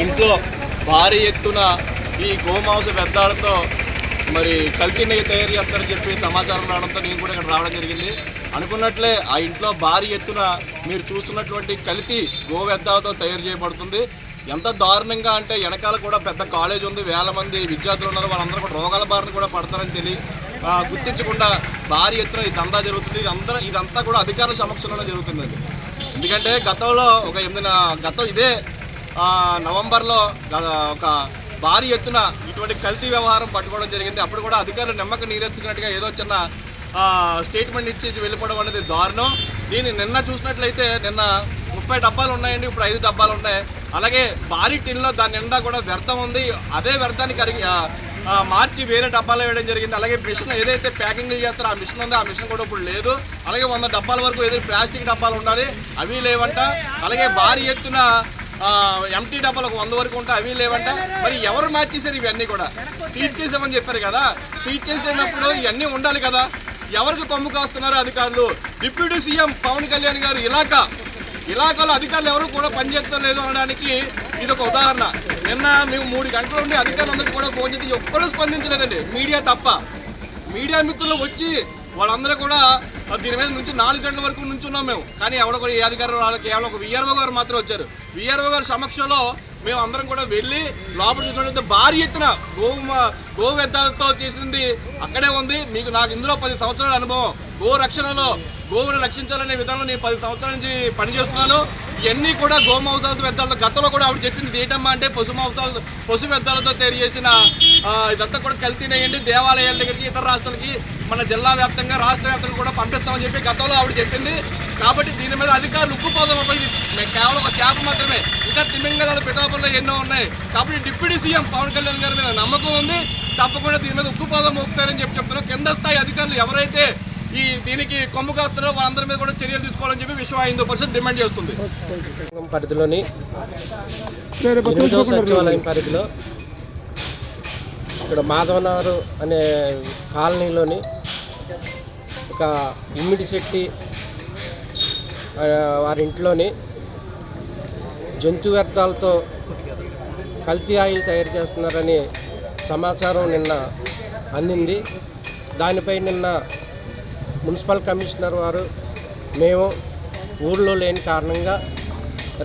ఇంట్లో భారీ ఎత్తున ఈ గోమాంస వ్యర్థాలతో మరి కల్తీ నెయ్యి తయారు చేస్తారని చెప్పి సమాచారం రావడంతో నేను కూడా ఇక్కడ రావడం జరిగింది. అనుకున్నట్లే ఆ ఇంట్లో భారీ ఎత్తున మీరు చూస్తున్నటువంటి కల్తీ గో వ్యర్థాలతో తయారు చేయబడుతుంది. ఎంత దారుణంగా అంటే వెనకాల కూడా పెద్ద కాలేజ్ ఉంది. వేల మంది విద్యార్థులు ఉన్నారు. వాళ్ళందరూ కూడా రోగాల బారిన కూడా పడతారని తెలియ గుర్తించకుండా భారీ ఎత్తున ఈ దందా జరుగుతుంది. ఇదంతా ఇదంతా కూడా అధికారుల సమక్షంలోనే జరుగుతుందండి. ఎందుకంటే గతంలో ఒక ఎనిమిది గతం ఇదే నవంబర్లో ఒక భారీ ఎత్తున ఇటువంటి కల్తీ వ్యవహారం పట్టుకోవడం జరిగింది. అప్పుడు కూడా అధికారులు నమ్మక నీరెత్తుకున్నట్టుగా ఏదో చిన్న స్టేట్మెంట్ ఇచ్చి వెళ్ళిపోవడం అనేది దారుణం. దీన్ని నిన్న చూసినట్లయితే నిన్న ముప్పై డబ్బాలు ఉన్నాయండి ఇప్పుడు ఐదు డబ్బాలు ఉన్నాయి. అలాగే భారీ టిన్లో దాని నిండా కూడా వ్యర్థం ఉంది. అదే వ్యర్థాన్ని కరిగి మార్చి వేరే డబ్బాలో వేయడం జరిగింది. అలాగే మిషన్ ఏదైతే ప్యాకింగ్ చేస్తారో ఆ మిషన్ ఉందో. ఆ మిషన్ కూడా ఇప్పుడు లేదు. అలాగే వంద డబ్బాల వరకు ఏదైతే ప్లాస్టిక్ డబ్బాలు ఉండాలి. అవి లేవంట. అలాగే భారీ ఎత్తున ఎంటీ డబ్బాలకు వంద వరకు ఉంటే అవి లేవంట. మరి ఎవరు మార్చేశారు ఇవన్నీ కూడా? టీచ్ చేసామని చెప్పారు కదా. టీచ్ చేసేటప్పుడు ఇవన్నీ ఉండాలి కదా. ఎవరికి కొమ్ము కాస్తున్నారు అధికారులు. డిప్యూటీ సీఎం పవన్ కళ్యాణ్ గారు ఇలాకా ఇలాకాలో అధికారులు ఎవరు కూడా పనిచేస్తలేదు అనడానికి ఇది ఒక ఉదాహరణ. నిన్న మేము మూడు గంటల నుండి అధికారులందరికీ కూడా ఫోన్ చేసి ఒక్కరు స్పందించలేదండి. మీడియా తప్ప. మీడియా మిత్రులు వచ్చి వాళ్ళందరూ కూడా దీని మీద నుంచి నాలుగు గంటల వరకు నుంచున్నాం మేము. కానీ ఎవడ కూడా ఏ అధికారులు వాళ్ళకి కేవలం ఒక విఆర్ఓ గారు మాత్రం వచ్చారు. విఆర్ఓ గారి సమక్షంలో మేము అందరం కూడా వెళ్ళి లోపల చూసినట్లయితే భారీ ఎత్తున గోవు గో వ్యర్థాలతో చేసింది అక్కడే ఉంది. మీకు నాకు ఇందులో పది సంవత్సరాల అనుభవం. గో రక్షణలో గోవును రక్షించాలనే విధానంలో నేను పది సంవత్సరాల నుంచి పనిచేస్తున్నాను. ఇవన్నీ కూడా గోమాంసాలతో వ్యర్థాలతో గతంలో కూడా ఆవిడ చెప్పింది ఏంటమ్మా అంటే పశు మాంసాలతో పశు వ్యర్థాలతో తయారు చేసిన ఇదంతా కూడా కల్తీనేయండి దేవాలయాల దగ్గరికి ఇతర రాష్ట్రాలకి మన జిల్లా వ్యాప్తంగా రాష్ట్ర వ్యాప్తంగా కూడా పంపిస్తామని చెప్పి గతంలో ఆవిడ చెప్పింది. కాబట్టి దీని మీద అధికారులు ఉక్కుపోదాం చేప మాత్రమే. ఇంకా తిమింగళాలు పిఠాపురంలో ఎన్నో ఉన్నాయి. కాబట్టి డిప్యూటీ సీఎం పవన్ కళ్యాణ్ గారి మీద నమ్మకం ఉంది. తప్పకుండా దీని మీద ఉక్కుపోదాం మోపుతారని చెప్పి చెప్తున్నాం. కింద స్థాయి అధికారులు ఎవరైతే ఈ దీనికి కొమ్ము కాస్తున్నారో వాళ్ళందరి మీద కూడా చర్యలు తీసుకోవాలని చెప్పి విశ్వ హిందూ పరిషత్ డిమాండ్ చేస్తుంది. పరిధిలోని సచివాలయం పరిధిలో ఇక్కడ మాధవనగర్ అనే కాలనీలోని ఒక ఇమ్మిడి శెట్టి వారి ఇంట్లోని జంతు వ్యర్థాలతో కల్తీ ఆయిల్ తయారు చేస్తున్నారని సమాచారం నిన్న అందింది. దానిపై నిన్న మున్సిపల్ కమిషనర్ వారు మేము ఊళ్ళో లేని కారణంగా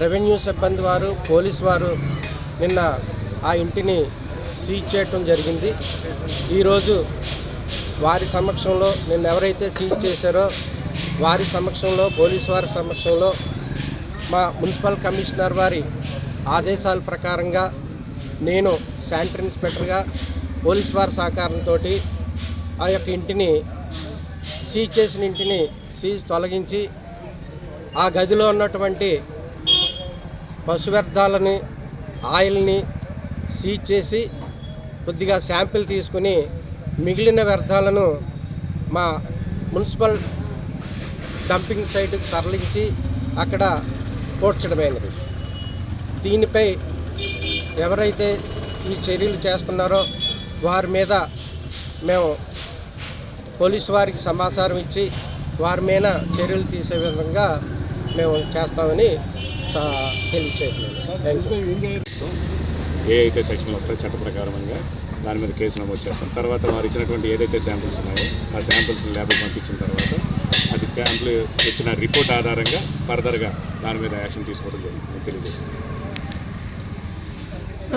రెవెన్యూ సిబ్బంది వారు పోలీస్ వారు నిన్న ఆ ఇంటిని సీజ్ చేయటం జరిగింది. ఈరోజు వారి సమక్షంలో నిన్న ఎవరైతే సీజ్ చేశారో వారి సమక్షంలో పోలీస్ వారి సమక్షంలో మా మున్సిపల్ కమిషనర్ వారి ఆదేశాల ప్రకారంగా నేను శానిటరీ ఇన్స్పెక్టర్గా పోలీస్ వారి సహకారంతో ఆ యొక్క ఇంటిని సీజ్ చేసిన ఇంటిని సీజ్ తొలగించి ఆ గదిలో ఉన్నటువంటి పశు వ్యర్థాలని ఆయిల్ని సీజ్ చేసి కొద్దిగా శాంపిల్ తీసుకుని మిగిలిన వ్యర్థాలను మా మున్సిపల్ డంపింగ్ సైట్కి తరలించి అక్కడ పోడ్చడమైనది దీనిపై ఎవరైతే ఈ చర్యలు చేస్తున్నారో వారి మీద మేము పోలీసు వారికి సమాచారం ఇచ్చి వారి మీద చర్యలు తీసే విధంగా మేము చేస్తామని స- తెలియచేయట్లేదు. ఏ అయితే సెక్షన్లు వస్తాయో చట్ట ప్రకారంగా దాని మీద కేసు నమోదు చేస్తాం. తర్వాత వారు ఇచ్చినటువంటి ఏదైతే శాంపిల్స్ ఉన్నాయో ఆ శాంపిల్స్ ల్యాబ్కి పంపించిన తర్వాత క్యాంపులు ఇచ్చిన రిపోర్ట్ ఆధారంగా ఫర్దర్గా దాని మీద యాక్షన్ తీసుకోవడం జరిగింది తెలియజేసింది